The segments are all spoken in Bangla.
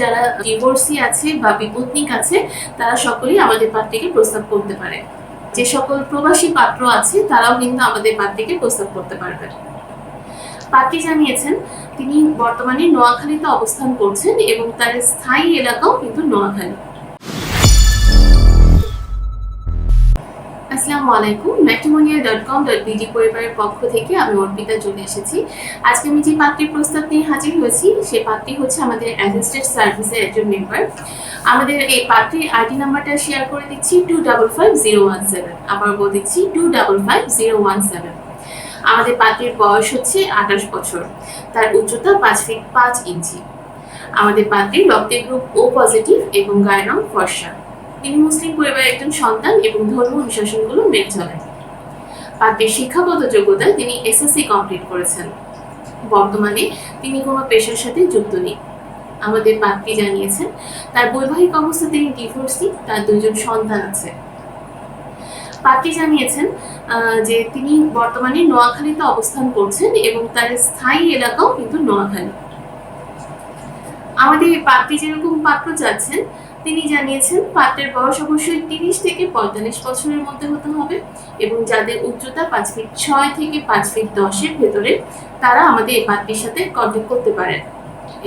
যারা ডিভোর্সি আছে বা বিপত্নিক আছে, তারা সকলেই আমাদের পাত্রীকে প্রস্তাব করতে পারে। যে সকল প্রবাসী পাত্র আছে, তারাও কিন্তু আমাদের পাঠ থেকে প্রস্তাব করতে পারবেন পাত্রী জানিয়েছেন, তিনি বর্তমানে নোয়াখালীতে অবস্থান করছেন এবং তার স্থায়ী এলাকাও কিন্তু নোয়াখালী। আসসালামু আলাইকুম matrimonia dot com dot BD পরিবারের পক্ষ থেকে আমি অর্পিতা চলে এসেছি। আজকে আমি যে পাত্রীর প্রস্তাব নিয়ে হাজির হয়েছি সে পাত্রী হচ্ছে আমাদের অ্যাসিস্ট্যান্ট সার্ভিসের একজন মেম্বার। আমাদের এই পাত্রীর আইডি নাম্বারটা শেয়ার করে দিচ্ছি two double five zero one seven. আবার বলে দিচ্ছি two double five zero one seven. আমাদের পাত্রীর বয়স হচ্ছে আঠাশ বছর। তার উচ্চতা পাঁচ ফিট পাঁচ ইঞ্চি। আমাদের পাত্রীর রক্তের গ্রুপ ও পজিটিভ এবং গায়ের রং ফর্সা। তিনি মুসলিম পরিবারের একজন সন্তান এবং ধর্ম অনুশাসনগুলো মেনে চলেন। পাত্রীর শিক্ষাগত যোগ্যতায় তিনি এসএসসি কমপ্লিট করেছেন। বর্তমানে তিনি কোনো পেশার সাথে যুক্ত নেই। আমাদের পাত্রী জানিয়েছেন? তার বৈবাহিক অবস্থা তিনি ডিভোর্সি তার দুজন সন্তান আছে। পাত্রী জানিয়েছেন? যে তিনি বর্তমানে নোয়াখালীতে অবস্থান করছেন এবং তার স্থায়ী এলাকাও কিন্তু নোয়াখালী। আমাদের এই পাত্রী যেরকম পাত্র চাচ্ছেন তিনি জানিয়েছেন পাত্রের বয়স অবশ্যই তিরিশ থেকে পঁয়তাল্লিশ বছরের মধ্যে হতে হবে এবং যাদের উচ্চতা পাঁচ ফিট ছয় থেকে পাঁচ ফিট দশের ভেতরে, তারা আমাদের এই পাত্রীর সাথে কন্ট্যাক্ট করতে পারেন।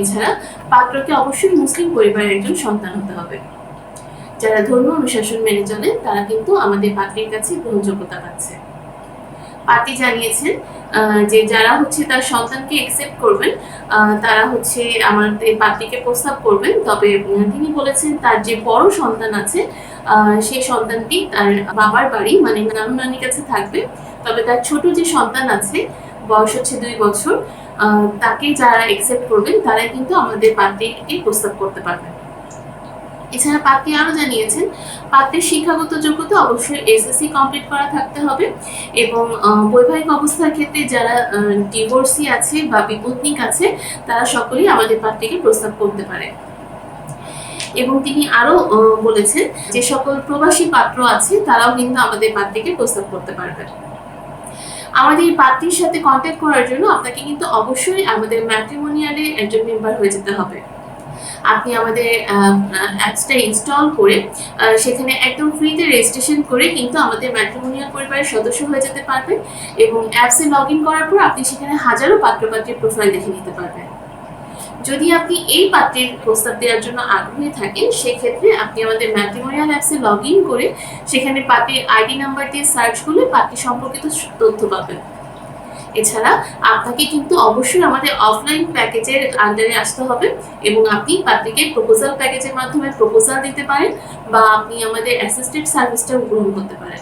এছাড়া পাত্রকে অবশ্যই মুসলিম পরিবারের একজন সন্তান হতে হবে। যারা ধর্ম অনুশাসন মেনে চলেন, তারা কিন্তু আমাদের পাত্রীর কাছে গ্রহণযোগ্যতা পাচ্ছে। পাত্রী জানিয়েছেন যে যারা হচ্ছে তার সন্তানকে একসেপ্ট করবেন তারা হচ্ছে আমাদের পাত্রীকে প্রস্তাব করবেন। তবে তিনি বলেছেন তার যে বড় সন্তান আছে সেই সন্তানটি তার বাবার বাড়ি মানে নানু নানির কাছে থাকবে। তবে তার ছোট যে সন্তান আছে, বয়স হচ্ছে দুই বছর তাকে যারা একসেপ্ট করবেন, তারাই কিন্তু আমাদের পাত্রীকে প্রস্তাব করতে পারবেন। এছাড়া পাত্রী আরও জানিয়েছেন, পাত্রের শিক্ষাগত যোগ্যতা অবশ্যই এসএসসি কমপ্লিট করা থাকতে হবে এবং বৈবাহিক অবস্থার ক্ষেত্রে যারা ডিভোর্সি আছে বা বিপত্নিক আছে, তারা সকলেই আমাদের পাত্রীকে প্রস্তাব করতে পারে। এবং তিনি আরও বলেছেন যে সকল প্রবাসী পাত্র আছে, তারাও কিন্তু আমাদের পাত্রীকে প্রস্তাব করতে পারবেন। আমাদের এই পাত্রীর সাথে কন্ট্যাক্ট করার জন্য আপনাকে কিন্তু অবশ্যই আমাদের ম্যাট্রিমোনিয়ালে একজন মেম্বার হয়ে যেতে হবে। আপনি আমাদের অ্যাপসটা ইনস্টল করে সেখানে একদম ফ্রিতে রেজিস্ট্রেশন করে কিন্তু আমাদের ম্যাট্রিমোনিয়াল পরিবারের সদস্য হয়ে যেতে পারবেন এবং অ্যাপসে লগ ইন করার পর আপনি সেখানে হাজারো পাত্রপাত্রীর প্রোফাইল দেখে নিতে পারবেন। যদি আপনি এই পাত্রের প্রস্তাব দেওয়ার জন্য আগ্রহী থাকেন, সেক্ষেত্রে আপনি আমাদের ম্যাট্রিমোনিয়াল অ্যাপসে লগ ইন করে সেখানে পাত্রের আইডি নাম্বার দিয়ে সার্চ করলে পাত্রী সম্পর্কিত তথ্য পাবেন। এছাড়া আপনাকে কিন্তু অবশ্যই আমাদের অফলাইন প্যাকেজের আন্ডারে আসতে হবে এবং আপনি পাত্রীকে প্রপোজাল প্যাকেজের মাধ্যমে প্রপোজাল দিতে পারেন বা আপনি আমাদের অ্যাসিস্ট্যান্ট সার্ভিসটাও গ্রহণ করতে পারেন।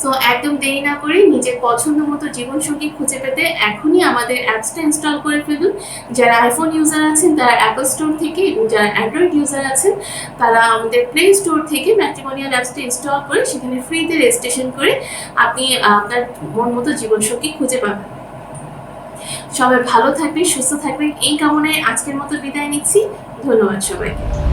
সো একদম দেরি না করে নিজের পছন্দ মতো জীবনসঙ্গী খুঁজে পেতে এখনই আমাদের অ্যাপসটা ইনস্টল করে ফেলুন। যারা আইফোন ইউজার আছেন, তারা অ্যাপল স্টোর থেকে এবং যারা অ্যান্ড্রয়েড ইউজার আছেন, তারা আমাদের প্লে স্টোর থেকে ম্যাট্রিমোনিয়াল অ্যাপসটা ইনস্টল করে সেখানে ফ্রিতে রেজিস্ট্রেশন করে আপনি, আপনার মন মতো জীবনসঙ্গী খুঁজে পাবেন। সবাই ভালো থাকবেন, সুস্থ থাকবেন, এই কামনায় আজকের মতো বিদায় নিচ্ছি। ধন্যবাদ সবাইকে।